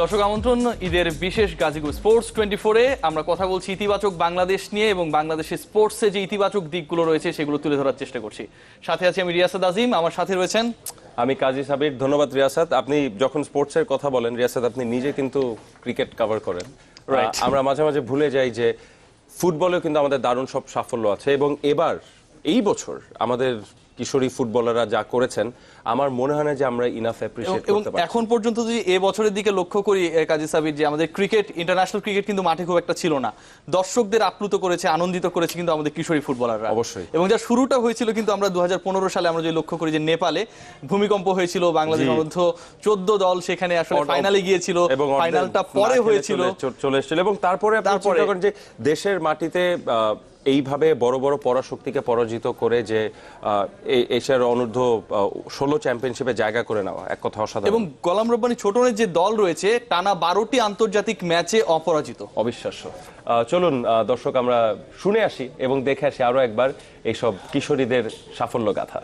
দর্শক আমন্ত্রণ ঈদের বিশেষ গাজীপুর স্পোর্টস টোয়েন্টি ফোরে আমরা কথা বলছি ইতিবাচক বাংলাদেশ নিয়ে এবং বাংলাদেশের স্পোর্টসে যে ইতিবাচক দিকগুলো রয়েছে সেগুলো তুলে ধরার চেষ্টা করছি। সাথে আছি আমি রিয়াসাদ আজিম আমার সাথে রয়েছেন আমি কাজী সাবির ধন্যবাদ রিয়াসাদ আপনি যখন স্পোর্টসের কথা বলেন রিয়াসাদ আপনি নিজে কিন্তু ক্রিকেট কভার করেন। আমরা মাঝে মাঝে ভুলে যাই যে ফুটবলেও কিন্তু আমাদের দারুণ সব সাফল্য আছে এবং এবার এই বছর আমাদের কিশোরী ফুটবলাররা যা করেছেন আমার মনে হয় না যে আমরা ইনাফ অ্যাপ্রিশিয়েট এবং করতে পারি এখন পর্যন্ত যদি এ বছরের দিকে লক্ষ্য করি কাজী সাবির যে আমাদের ক্রিকেট ইন্টারন্যাশনাল ক্রিকেট কিন্তু মাঠে খুব একটা ছিল না। দর্শকদের আপ্লুত করেছে আনন্দিত করেছে কিন্তু আমাদের কিশোরী ফুটবলাররা। অবশ্যই। এবং যা শুরুটা হয়েছিল কিন্তু আমরা দু হাজার পনেরো সালে আমরা যদি লক্ষ্য করি যে নেপালে ভূমিকম্প হয়েছিল বাংলাদেশ জি। অনূর্ধ্ব চোদ্দ দল সেখানে আসলে ফাইনালে গিয়েছিল এবং ফাইনালটা পরে হয়েছিল। চলে- এসেছিল। এবং তারপরে তারপরে- যে দেশের মাটিতে এইভাবে বড় বড় পরাশক্তিকে পরাজিত করে যে এশিয়ার অনূর্ধ্ব ষোলো চ্যাম্পিয়নশিপে জায়গা করে নেওয়া এক কথা অসাধারণ। এবং গোলাম রব্বানি ছোটনের যে দল রয়েছে টানা বারোটি আন্তর্জাতিক ম্যাচে অপরাজিত। অবিশ্বাস্য। চলুন দর্শক আমরা শুনে আসি এবং দেখে আসি আরও একবার এইসব কিশোরীদের সাফল্য গাথা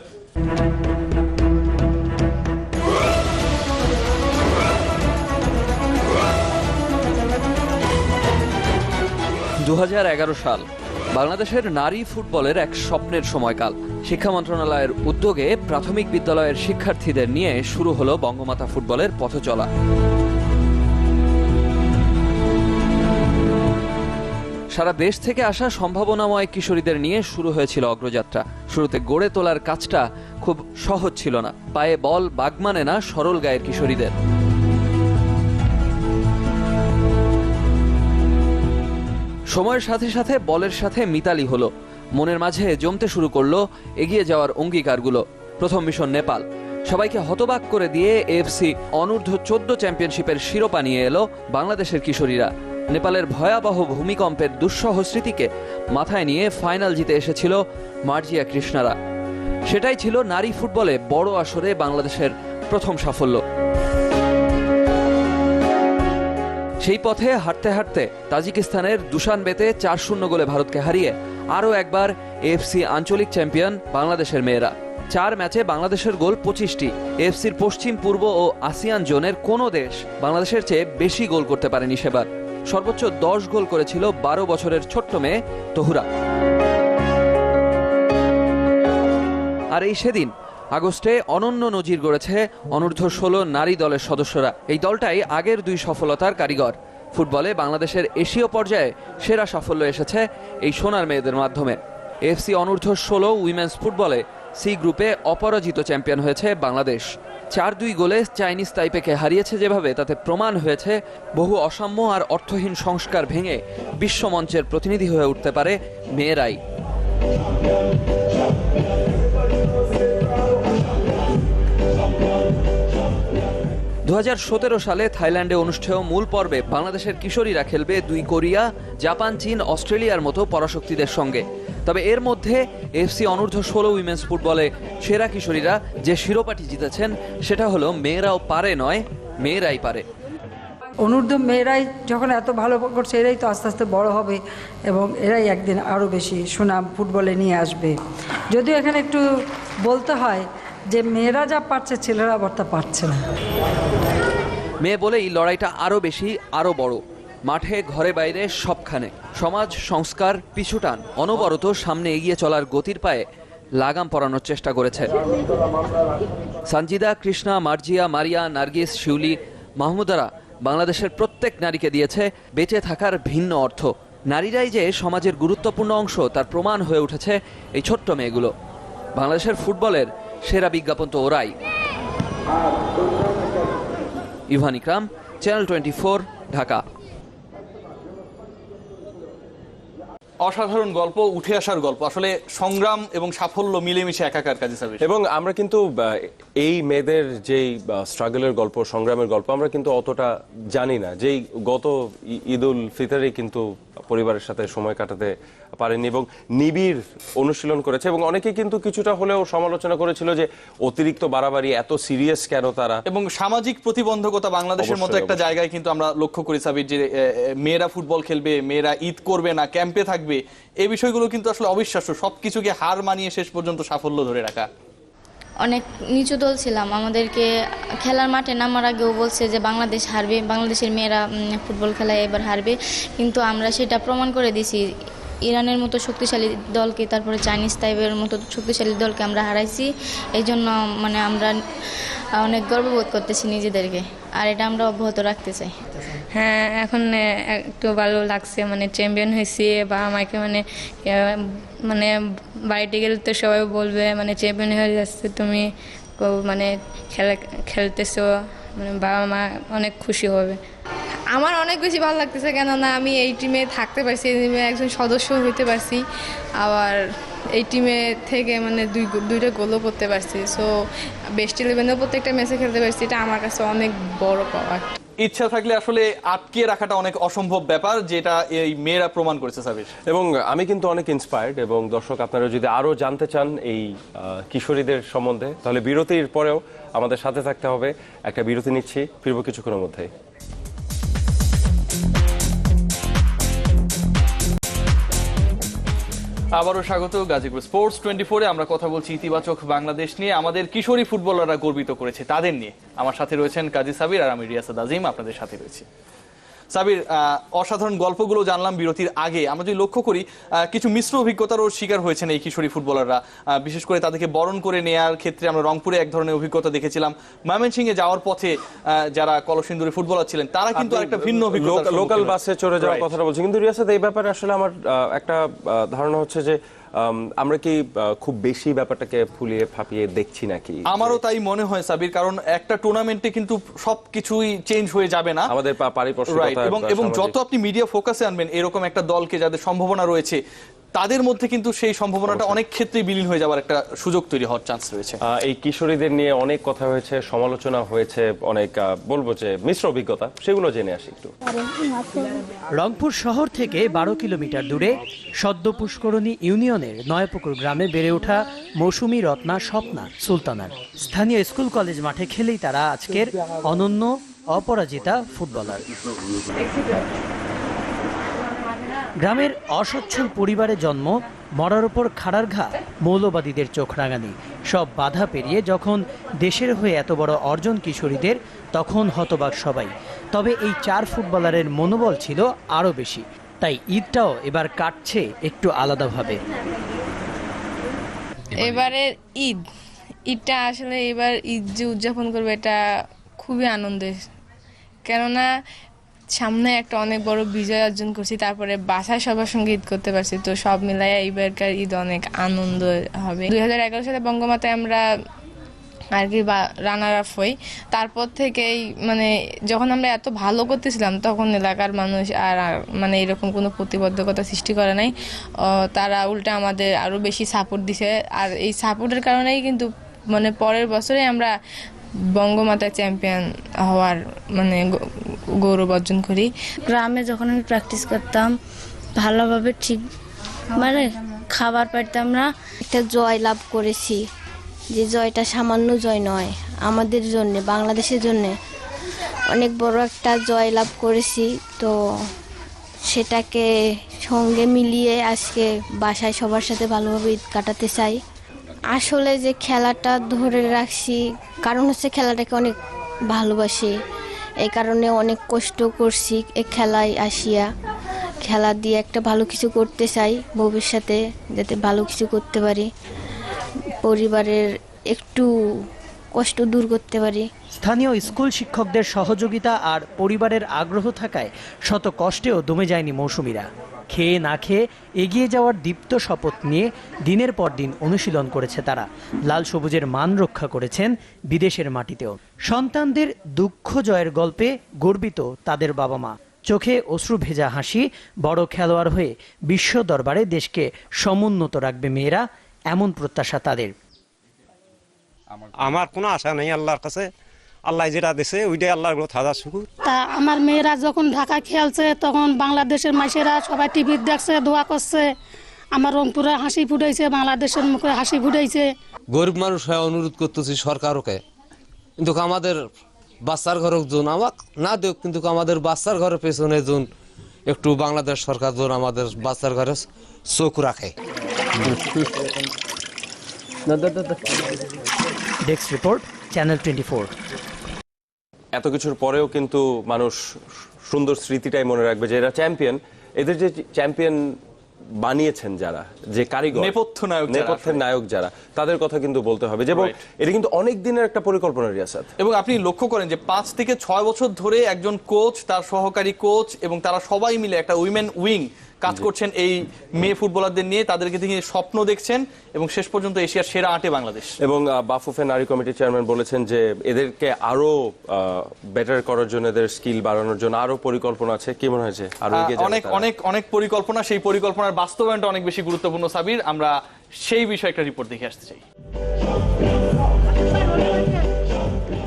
দু হাজার এগারো সাল বাংলাদেশের নারী ফুটবলের এক স্বপ্নের সময়কাল। শিক্ষা মন্ত্রণালয়ের উদ্যোগে প্রাথমিক বিদ্যালয়ের শিক্ষার্থীদের নিয়ে শুরু হলো বঙ্গমাতা ফুটবলের পথচলা সারা দেশ থেকে আসা সম্ভাবনাময় কিশোরীদের নিয়ে শুরু হয়েছিল অগ্রযাত্রা। শুরুতে গড়ে তোলার কাজটা খুব সহজ ছিল না। পায়ে বল বাগমানে না সরল গায়ের কিশোরীদের। সময়ের সাথে সাথে বলের সাথে মিতালি হলো। মনের মাঝে জমতে শুরু করল এগিয়ে যাওয়ার অঙ্গীকারগুলো। প্রথম মিশন নেপাল। সবাইকে হতবাক করে দিয়ে এফসি অনূর্ধ্ব চোদ্দ চ্যাম্পিয়নশিপের শিরোপা নিয়ে এলো বাংলাদেশের কিশোরীরা। নেপালের ভয়াবহ ভূমিকম্পের দুঃসহ স্মৃতিকে মাথায় নিয়ে ফাইনাল জিতে এসেছিল মার্জিয়া কৃষ্ণারা। সেটাই ছিল নারী ফুটবলে বড় আসরে বাংলাদেশের প্রথম সাফল্য। সেই পথে হাঁটতে হাঁটতে তাজিকিস্তানের দুশানবেতে চার শূন্য গোলে ভারতকে হারিয়ে আরও একবার এফসি আঞ্চলিক চ্যাম্পিয়ন বাংলাদেশের মেয়েরা। চার ম্যাচে বাংলাদেশের গোল পঁচিশটি। এফসির পশ্চিম, পূর্ব ও আসিয়ান জোনের কোনো দেশ বাংলাদেশের চেয়ে বেশি গোল করতে পারেনি সেবার। সর্বোচ্চ দশ গোল করেছিল বারো বছরের ছোট্ট মেয়ে তহুরা। আর এই সেদিন আগস্টে অনন্য নজির গড়েছে অনূর্ধ্ব ষোলো নারী দলের সদস্যরা। এই দলটাই আগের দুই সফলতার কারিগর। ফুটবলে বাংলাদেশের এশীয় পর্যায়ে সেরা সাফল্য এসেছে এই সোনার মেয়েদের মাধ্যমে। এফসি অনূর্ধ্ব ষোলো উইমেন্স ফুটবলে সি গ্রুপে অপরাজিত চ্যাম্পিয়ন হয়েছে বাংলাদেশ। চার দুই গোলে চাইনিজ তাইপেকে হারিয়েছে যেভাবে, তাতে প্রমাণ হয়েছে বহু অসাম্য আর অর্থহীন সংস্কার ভেঙে বিশ্বমঞ্চের প্রতিনিধি হয়ে উঠতে পারে মেয়েরাই। সালে থাইল্যান্ডে অনুষ্ঠেয় মূল পর্বে বাংলাদেশের কিশোরীরা খেলবে দুই কোরিয়া, জাপান, চীন, অস্ট্রেলিয়ার মতো পরাশক্তিদের সঙ্গে। তবে এর মধ্যে এফসি অনূর্ধ্ব ষোলো উইমেন্স ফুটবলে সেরা কিশোরীরা যে শিরোপাটি জিতেছেন, সেটা হলো মেয়েরাও পারে নয়, মেয়েরাই পারে। অনূর্ধ্ব মেয়েরাই যখন এত ভালো করছে, এরাই তো আস্তে আস্তে বড় হবে এবং এরাই একদিন আরও বেশি সুনাম ফুটবলে নিয়ে আসবে। যদিও এখানে একটু বলতে হয় যে মেয়েরা যা পারছে, ছেলেরা আবার তা পারছে না। মেয়ে বলেই লড়াইটা আরও বেশি আরও বড়। মাঠে, ঘরে বাইরে সবখানে। সমাজ, সংস্কার পিছুটান অনবরত সামনে এগিয়ে চলার গতির পায়ে লাগাম পরানোর চেষ্টা করেছে। সঞ্জিদা কৃষ্ণা, মার্জিয়া, মারিয়া, নার্গিস, শিউলি, মাহমুদারা বাংলাদেশের প্রত্যেক নারীকে দিয়েছে বেঁচে থাকার ভিন্ন অর্থ। নারীরাই যে সমাজের গুরুত্বপূর্ণ অংশ, তার প্রমাণ হয়ে উঠেছে এই ছোট্ট মেয়েগুলো। বাংলাদেশের ফুটবলের সেরা বিজ্ঞাপন তো ওরাই। Evan Ikram channel twenty four Dhaka. অসাধারণ গল্প উঠে আসার গল্প। আসলে সংগ্রাম এবং সাফল্য মিলেমিশে একাকার কাজে সাবির। এবং আমরা কিন্তু এই মেয়েদের যেই স্ট্রাগলের গল্প সংগ্রামের গল্প আমরা কিন্তু অতটা জানি না। যেই গত ঈদুল ঈদ উল ফিতরে কিন্তু পরিবারের সাথে সময় কাটাতে পারেনি এবং নিবিড় অনুশীলন করেছে এবং অনেকে কিন্তু কিছুটা হলেও সমালোচনা করেছিল যে অতিরিক্ত বাড়াবাড়ি এত সিরিয়াস কেন তারা? এবং সামাজিক প্রতিবন্ধকতা বাংলাদেশের মতো একটা জায়গায় কিন্তু আমরা লক্ষ্য করি সাবির যে মেয়েরা ফুটবল খেলবে মেয়েরা ঈদ করবে না ক্যাম্পে থাকবে এই বিষয়গুলো কিন্তু আসলে অবিশ্বাস্য। সবকিছুকে হার মানিয়ে শেষ পর্যন্ত সাফল্য ধরে রাখা। অনেক নিচু দল ছিলাম। আমাদেরকে খেলার মাঠে নামার আগেও বলছে যে, বাংলাদেশ হারবে, বাংলাদেশের মেয়েরা ফুটবল খেলায় এবার হারবে। কিন্তু আমরা সেটা প্রমাণ করে দিছি। ইরানের মতো শক্তিশালী দলকে, তারপরে চাইনিজ তাইবের মতো শক্তিশালী দলকে আমরা হারাইছি। এই জন্য মানে আমরা অনেক গর্ববোধ করতেছি নিজেদেরকে। আর এটা আমরা অব্যাহত রাখতে চাই। হ্যাঁ এখন একটু ভালো লাগছে মানে চ্যাম্পিয়ন হয়েছি, বা আমাকে মানে মানে বাড়িতে গেলে তো সবাই বলবে মানে চ্যাম্পিয়ন হয়ে যাচ্ছে, তুমি মানে খেলা, খেলতেছো মানে বাবা মা অনেক খুশি হবে। আমার অনেক বেশি ভালো লাগতেছে, কেননা আমি এই টিমে থাকতে পারছি, এই টিমে একজন সদস্য হইতে পারছি, আবার এই টিমে থেকে মানে দুই দুইটা গোলও করতে পারছি সো বেস্ট ইলেভেনেও প্রত্যেকটা ম্যাচে খেলতে পারছি, এটা আমার কাছে অনেক বড় পাওয়া ইচ্ছা থাকলে আসলে আটকে রাখাটা অনেক অসম্ভব ব্যাপার, যেটা এই মেয়েরা প্রমাণ করেছে, সাবির। এবং আমি কিন্তু অনেক ইন্সপায়ার্ড এবং দর্শক আপনারা যদি আরও জানতে চান এই কিশোরীদের সম্বন্ধে, তাহলে বিরতির পরেও আমাদের সাথে থাকতে হবে। একটা বিরতি নিচ্ছি, ফিরবো কিছুক্ষণের মধ্যেই। আবারও স্বাগত গাজীপুর স্পোর্টস টোয়েন্টি ফোরে। আমরা কথা বলছি ইতিবাচক বাংলাদেশ নিয়ে। আমাদের কিশোরী ফুটবলাররা গর্বিত করেছে তাদের নিয়ে। আমার সাথে রয়েছেন কাজী সাবির আর আমি রিয়াসাদ আজিম, আপনাদের সাথে রয়েছি। সাবির অসাধারণ গল্পগুলো জানলাম বিরতির আগে। আমরা যদি লক্ষ্য করি কিছু মিশ্র অভিজ্ঞতারও শিকার হয়েছেন এই কিশোরী ফুটবলাররা। বিশেষ করে তাদেরকে বরণ করে নেয়ার ক্ষেত্রে আমরা রংপুরে এক ধরনের অভিজ্ঞতা দেখেছিলাম। ময়মনসিংহে যাওয়ার পথে আহ, যারা কলসিন্দুরে ফুটবলার ছিলেন তারা কিন্তু একটা ভিন্ন অভিজ্ঞতা লোকাল বাসে চড়ে যাওয়ার কথাটা বলছি। কিন্তু রিয়াসাদ এই ব্যাপারে আসলে আমার একটা ধারণা হচ্ছে যে আমরা কি খুব বেশি ব্যাপারটাকে ফুলিয়ে ফাপিয়ে দেখছি নাকি? আমারও তাই মনে হয় সাবির কারণ একটা টুর্নামেন্টে কিন্তু সবকিছুই চেঞ্জ হয়ে যাবে না। আমাদের পারিপার্শ্বিক এবং এবং যত আপনি মিডিয়া ফোকাসে আনবেন এরকম একটা দলকে যাদের সম্ভাবনা রয়েছে তাদের মধ্যে কিন্তু সেই সম্ভাবনাটা অনেক ক্ষেত্রেই বিলীন হয়ে যাওয়ার একটা সুযোগ তৈরি হওয়ার চান্স রয়েছে। আহ, এই কিশোরীদের নিয়ে অনেক কথা হয়েছে সমালোচনা হয়েছে অনেক বলব যে মিশ্র অভিজ্ঞতা সেগুলো জেনে আসি একটু। রংপুর শহর থেকে বারো কিলোমিটার দূরে সদ্য পুষ্করণী ইউনিয়নের নয়পুকুর গ্রামে বেড়ে ওঠা মৌসুমী রত্না স্বপ্না সুলতানার। স্থানীয় স্কুল কলেজ মাঠে খেলেই তারা আজকের অনন্য অপরাজিতা ফুটবলার। গ্রামের অসচ্ছল পরিবারে জন্ম, মরার ওপর খাড়ার ঘা, মৌলবাদীদের চোখ রাঙানি। সব বাধা পেরিয়ে যখন দেশের হয়ে এত বড় অর্জন কিশোরীদের, তখন হতবাক সবাই। তবে এই চার ফুটবলারের মনোবল ছিল আরও বেশি। তাই ঈদটাও এবার কাটছে একটু আলাদাভাবে। এবারে ঈদ। ঈদটা আসলে এবার ঈদ যে উদযাপন করবে এটা খুবই আনন্দের। কেননা সামনে একটা অনেক বড় বিজয় অর্জন করছি, তারপরে বাসায় সবার সঙ্গে ঈদ করতে পারছি, তো সব মিলাই এইবারকার ঈদ অনেক আনন্দ হবে। দুই হাজার এগারো সালে বঙ্গমাতায় আমরা আর কি রানার আপ হই। তারপর থেকেই মানে যখন আমরা এত ভালো করতেছিলাম, তখন এলাকার মানুষ আর মানে এরকম কোনো প্রতিবদ্ধকতা সৃষ্টি করে নাই। তারা উল্টা আমাদের আরও বেশি সাপোর্ট দিছে। আর এই সাপোর্টের কারণেই কিন্তু মানে পরের বছরে আমরা বঙ্গমাতা চ্যাম্পিয়ন হওয়ার মানে গৌরব অর্জন করি। গ্রামে যখন আমি প্র্যাকটিস করতাম, ভালোভাবে ঠিক মানে খাবার পাইতাম না। একটা জয় লাভ করেছি, যে জয়টা সামান্য জয় নয়, আমাদের জন্যে, বাংলাদেশের জন্যে। অনেক বড় একটা জয় লাভ করেছি, তো সেটাকে সঙ্গে মিলিয়ে আজকে বাসায় সবার সাথে ভালোভাবে ঈদ কাটাতে চাই। আসলে যে খেলাটা ধরে রাখছি, কারণ হচ্ছে খেলাটাকে অনেক ভালোবাসি। এই কারণে অনেক কষ্ট করছি এই খেলায় আসিয়া। খেলা দিয়ে একটা ভালো কিছু করতে চাই ভবিষ্যতে, যাতে ভালো কিছু করতে পারি। পরিবারের একটু কষ্ট দূর করতে পারি। স্থানীয় স্কুল শিক্ষকদের সহযোগিতা আর পরিবারের আগ্রহ থাকায় শত কষ্টেও দমে যায়নি মৌসুমীরা। খেয়ে না খেয়ে এগিয়ে যাওয়ার দীপ্ত শপথ নিয়ে দিনের পর দিন অনুশীলন করেছে তারা। লাল সবুজের মান রক্ষা করেছেন বিদেশের মাটিতেও। সন্তানদের দুঃখ জয়ের গল্পে গর্বিত তাদের বাবা মা। চোখে অশ্রু ভেজা হাসি, বড় খেলোয়াড় হয়ে বিশ্ব দরবারে দেশকে সমুন্নত রাখবে মেয়েরা, এমন প্রত্যাশা তাদের। আমার কোনো আশা নেই আল্লাহর কাছে। আল্লাহ যেটা দিছে ওইটাই আল্লাহর গ্রত হাজার শুকুর। তা আমার মেয়েরা যখন ঢাকা খেলছে তখন বাংলাদেশের মাসেরা সবাই টিভি দেখছে দোয়া করছে। আমার রংপুরে হাসি ফুটাইছে বাংলাদেশের মুখে হাসি ফুটাইছে। গরিব মানুষ হয়ে অনুরোধ করতেছি সরকারকে কিন্তু আমাদের বাচ্চার ঘরের জন্য আমাক না দেখ কিন্তু আমাদের বাচ্চার ঘরের পেছনে জন একটু বাংলাদেশ সরকার জন আমাদের বাচ্চার ঘরে চোখ রাখে। ডেস্ক রিপোর্ট চ্যানেল টোয়েন্টি এত কিছুর পরেও কিন্তু মানুষ সুন্দর স্মৃতিটাই মনে রাখবে যে এরা চ্যাম্পিয়ন। এদের যে চ্যাম্পিয়ন বানিয়েছেন যারা যে কারিগর নেপথ্য নায়ক নেপথ্যের নায়ক যারা তাদের কথা কিন্তু বলতে হবে যে এবং এটা কিন্তু অনেক দিনের একটা পরিকল্পনা রিয়াসাত। এবং আপনি লক্ষ্য করেন যে পাঁচ থেকে ছয় বছর ধরে একজন কোচ তার সহকারী কোচ এবং তারা সবাই মিলে একটা উইমেন উইং কাজ করছেন এই মেয়ে ফুটবলারদের নিয়ে তাদেরকে নিয়ে স্বপ্ন দেখছেন এবং শেষ পর্যন্ত এশিয়ার সেরা আটে বাংলাদেশ। এবং বাফুফে নারী কমিটির চেয়ারম্যান বলেছেন যে এদেরকে আরও বেটার করার জন্য এদের স্কিল বাড়ানোর জন্য আরও পরিকল্পনা আছে। কি মনে হয়েছে? আরও অনেক অনেক অনেক পরিকল্পনা সেই পরিকল্পনার বাস্তবায়নটা অনেক বেশি গুরুত্বপূর্ণ সাবির। আমরা সেই বিষয়ে একটা রিপোর্ট দেখে আসতে চাই।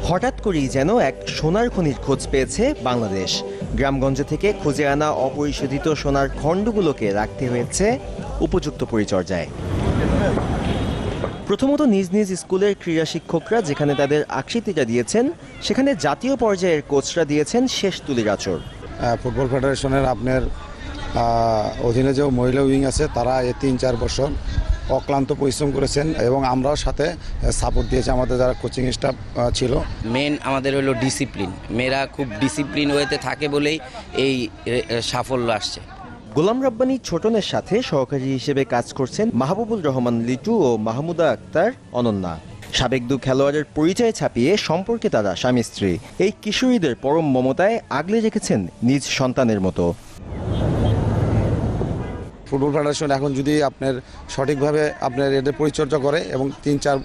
হঠাৎ করেই যেন এক সোনার খনির খোঁজ পেয়েছে বাংলাদেশ। গ্রামগঞ্জ থেকে খুঁজে আনা অপরিশোধিত সোনার খণ্ডগুলোকে রাখতে হয়েছে উপযুক্ত পরিচর্যায়। প্রথমত নিজ নিজ স্কুলের ক্রীড়া শিক্ষকরা যেখানে তাদের আকৃতিটা দিয়েছেন, সেখানে জাতীয় পর্যায়ের কোচরা দিয়েছেন শেষ তুলির আচর ফুটবল ফেডারেশনের আপনার অধীনে যে মহিলা উইং আছে, তারা এই তিন চার বছর অক্লান্ত পরিশ্রম করেছেন এবং আমরাও সাথে সাপোর্ট দিয়েছি আমাদের যারা কোচিং স্টাফ ছিল। মেন আমাদের হলো ডিসিপ্লিন মেয়েরা খুব ডিসিপ্লিন ওয়েতে থাকে বলেই এই সাফল্য আসছে। গোলাম রব্বানী ছোটনের সাথে সহকারী হিসেবে কাজ করছেন মাহবুবুল রহমান লিটু ও মাহমুদা আক্তার অনন্যা। সাবেক দু খেলোয়াড়ের পরিচয় ছাপিয়ে সম্পর্কে তারা স্বামী স্ত্রী। এই কিশোরীদের পরম মমতায় আগলে রেখেছেন নিজ সন্তানের মতো। ফুটবল ফেডারেশন এখন যদি আপনার সঠিকভাবে আপনার এদের পরিচর্যা করে এবং তিন, চার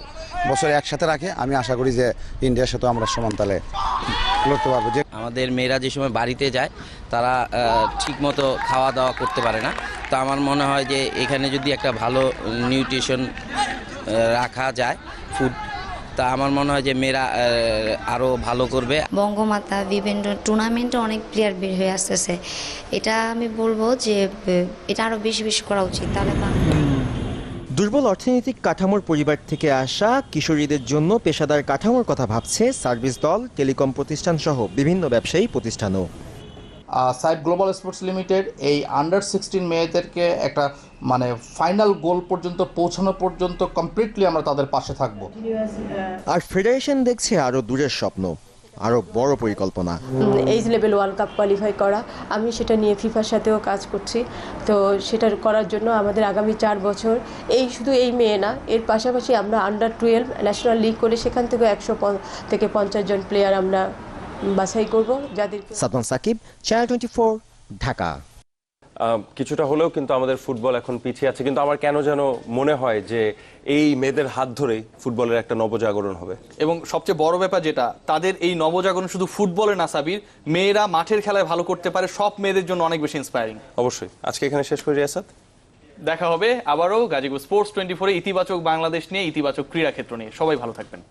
বছর একসাথে রাখে, আমি আশা করি যে ইন্ডিয়ার সাথে আমরা সমান তালে লড়তে পারব। যে আমাদের মেয়েরা যে সময় বাড়িতে যায়, তারা ঠিক মতো খাওয়া দাওয়া করতে পারে না। তো আমার মনে হয় যে এখানে যদি একটা ভালো নিউট্রিশন রাখা যায়, ফুড তা আমার মনে হয় যে মেয়েরা আরও ভালো করবে। বঙ্গমাতা বিভিন্ন টুর্নামেন্টে অনেক প্লেয়ার বের হয়ে আসতেছে। এটা আমি বলব যে এটা আরও বেশি বেশি করা উচিত তাহলে দুর্বল অর্থনৈতিক কাঠামোর পরিবার থেকে আসা কিশোরীদের জন্য পেশাদার কাঠামোর কথা ভাবছে সার্ভিস দল টেলিকম প্রতিষ্ঠান সহ বিভিন্ন ব্যবসায়ী প্রতিষ্ঠানও। সাইড গ্লোবাল স্পোর্টস লিমিটেড এই আন্ডার সিক্সটিন মেয়েদেরকে একটা মানে ফাইনাল গোল পর্যন্ত পৌঁছানো পর্যন্ত কমপ্লিটলি আমরা তাদের পাশে থাকব। আর ফেডারেশন দেখছে আরও দূরের স্বপ্ন আরও বড় পরিকল্পনা। Age level world cup qualify করা আমি সেটা নিয়ে ফিফার সাথেও কাজ করছি। তো সেটা করার জন্য আমাদের আগামী চার বছর এই শুধু এই মেয়ে না এর পাশাপাশি আমরা আন্ডার টুয়েলভ ন্যাশনাল লিগ করে সেখান থেকে একশো থেকে পঞ্চাশ জন প্লেয়ার আমরা বাছাই করব যাদের সাদমান সাকিব চ্যানেল টোয়েন্টি ঢাকা। কিছুটা হলেও কিন্তু আমাদের ফুটবল এখন পিছিয়ে আছে। কিন্তু আমার কেন যেন মনে হয় যে এই মেয়েদের হাত ধরেই ফুটবলের একটা নবজাগরণ হবে। এবং সবচেয়ে বড় ব্যাপার যেটা তাদের এই নবজাগরণ শুধু ফুটবলে না সাবির মেয়েরা মাঠের খেলায় ভালো করতে পারে সব মেয়েদের জন্য অনেক বেশি ইন্সপায়ারিং অবশ্যই। আজকে এখানে শেষ করি রিয়াসাত। দেখা হবে আবারও গাজীপুর স্পোর্টস টোয়েন্টি ফোরে ইতিবাচক বাংলাদেশ নিয়ে ইতিবাচক ক্রীড়া ক্ষেত্র নিয়ে। সবাই ভালো থাকবেন।